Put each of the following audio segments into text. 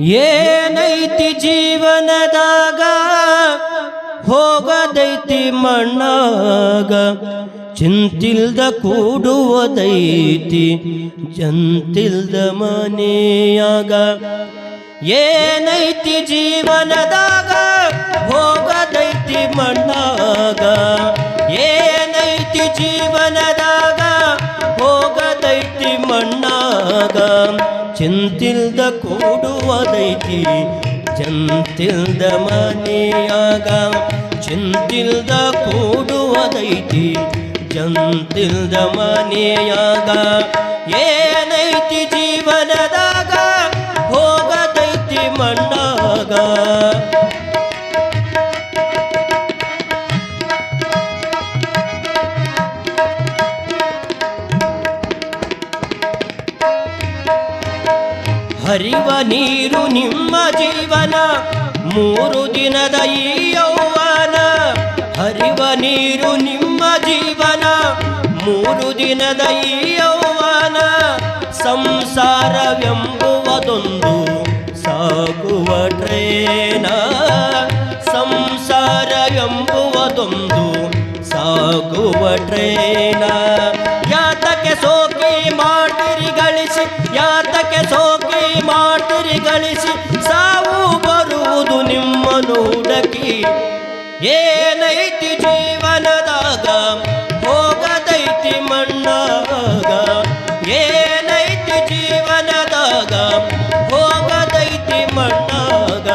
ಏನೈತಿ ಜೀವನದಾಗ? ಹೋಗದೈತಿ ಮಣ್ಣಾಗ. ಚಿಂತಿಲ್ದ ಕೂಡುವುದೈತಿ, ಜಂತಿಲ್ದ ಮನೆಯಾಗ. ಏನೈತಿ ಜೀವನದಾಗ? ಹೋಗದೈತಿ ಮಣ್ಣಾಗ. ಏನೈತಿ ಜೀವನದಾಗ? ಹೋಗದೈತಿ ಮಣ್ಣಾಗ. ಚಿಂತಿಲ್ದ ಕೂಡುವುದೈತಿ ಜಂತಿಲ್ದ ಮನೆಯಾಗ. ಚಿಂತಿಲ್ದ ಕೂಡುವುದೈತಿ ಜಂತಿಲ್ದ ಮನೆಯಾಗ. ಹರಿವ ನೀರು ನಿಮ್ಮ ಜೀವನ. ಮೂರು ದಿನದ ಯೌವನ. ಹರಿವ ನೀರು ನಿಮ್ಮ ಜೀವನ. ಮೂರು ದಿನದ ಈ ಯೌವನ. ಸಂಸಾರವೆಂಬುವುದೊಂದು ಸಾಗುವ ಟ್ರೇನ. ಸಂಸಾರವೆಂಬುವುದೊಂದು ಸಾಗುವ ಟ್ರೇನ. ಯಾತಕ್ಕೆ ಸೋಕಿ ಮಾಡಿರಿ ಗಳಿಸಿ ಯಾತಕ್ಕೆ ಸೋಕಿ ಮಾಡ್ತಿರಿ ಗಳಿಸಿ ಸಾವು ಬರುವುದು ನಿಮ್ಮನು ಹುಡುಕಿ. ಏನೈತಿ ಜೀವನದಾಗ ಹೋಗದೈತಿ ಮಣ್ಣಾಗ ಏನೈತಿ ಜೀವನದಾಗ ಹೋಗದೈತಿ ಮಣ್ಣಾಗ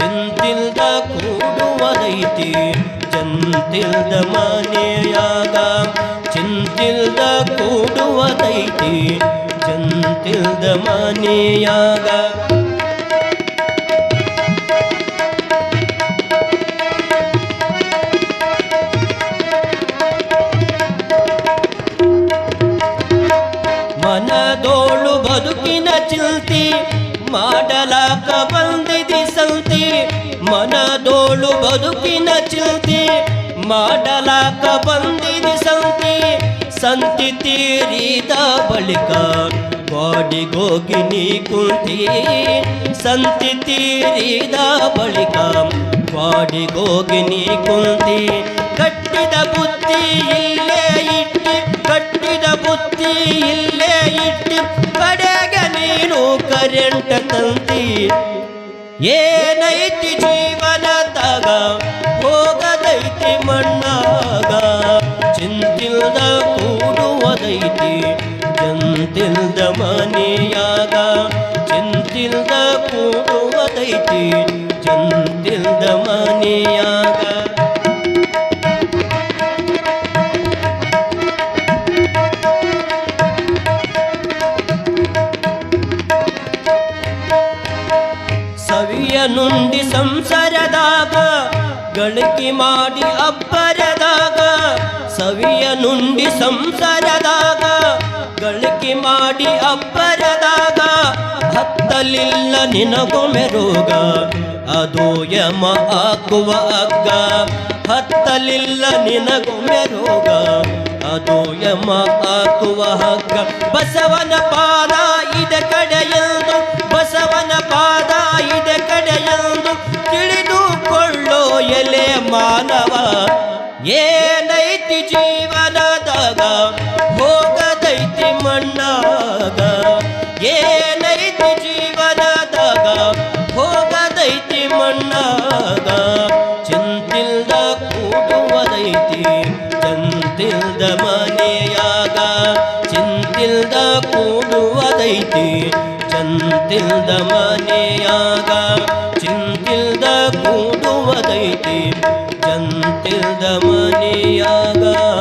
ಚಿಂತಿಲ್ದ ಕೂಡುವುದೈತಿ ಚಂತಿಲ್ದ ಮನೆಯಾಗ? ಚಿಂತಿಲ್ದ ಕೂಡುವುದೈತಿ ಚಂತಿಲ್ದ ಮನೆಯಾಗ ಮನದೋಳು ಬದುಕಿನ ಚಿಲ್ತಿ ಮಾಡಲಾಕ ಬಂದಿದಿ ಸಂತಿ ಮನದೋಳು ಬದುಕಿನ ಚಿಲ್ತಿ ಮಾಡಲಾಕ ಬಂದಿದಿ ಸಂತಿ ಸಂತಿ ತೀರಿದ ಬಳಿಕ ಬಾಡಿಗೋಗಿ ನೀ ಕುಂತಿ ಸಂತಿ ತೀರಿದ ಬಳಿಕ ಬಾಡಿಗೋಗಿ ನೀ ಕುಂತಿ ಕಟ್ಟಿದ ಬುದ್ಧಿ ಇಲ್ಲೇ ಇಟ್ಟಿ ಕಟ್ಟಿದ ಬುದ್ಧಿ ಇಲ್ಲೇ ಇಟ್ಟಿ ಕಡೆಗೆ ನೀನು ಕರೆಂಟ್ ತಂತಿ ಏನೈತಿ ಜೀವನದಾಗ ಹೋಗದೈತಿ ಮಣ್ಣಾಗ ಚಿಂತಿಲ್ದ ಕೂಡುವುದೈತಿ ಜಂತಿಲ್ದ ಮನೆಯಾಗ ಚಿಂತಿಲ್ದ ಕೂಡುವುದೈತಿ ಜಂತಿಲ್ದ ಮನೆಯಾಗ ಸವಿಯ ನುಂಡಿ ಸಂಸಾರದಾಗ ಗಳಿಕೆ ಮಾಡಿ ಅಬ್ಬರದಾಗ ಸವಿಯ ನುಂಡಿ ಸಂಸಾರದಾಗ ಗಳಿಕೆ ಮಾಡಿ ಅಬ್ಬರದಾಗ ಹತ್ತಲಿಲ್ಲ ನಿನಗೊಮ್ಮೆ ರೋಗ, ಅದು ಯಮ ಹಾಕುವ ಅಗ್ಗ ಹತ್ತಲಿಲ್ಲ ನಿನಗೊಮ್ಮೆ ರೋಗ, ಅದು ಯಮ ಹಾಕುವ ಹಗ್ಗ. ಬಸವನ ಪಾದ ಇದೆ ಕಡೆಯೆಂದು ಜೀವನದಾಗ ಹೋಗದೈತಿ ಮಣ್ಣಾಗ. ಏನೈತಿ ಜೀವನದಾಗ ಹೋಗದೈತಿ ಮಣ್ಣಾಗ. ಚಿಂತಿಲ್ದ ಕೂಡುವದೈತಿ, ಚಂತಿಲ್ದ ಮನೆಯಾಗ. ಚಿಂತಿಲ್ದ ಕೂಡುವದೈತಿ, ಚಂತಿಲ್ದ ಮನೆಯಾಗ. ಚಿಂತಿಲ್ದ ಕೂಡುವದೈತಿ till the money I got.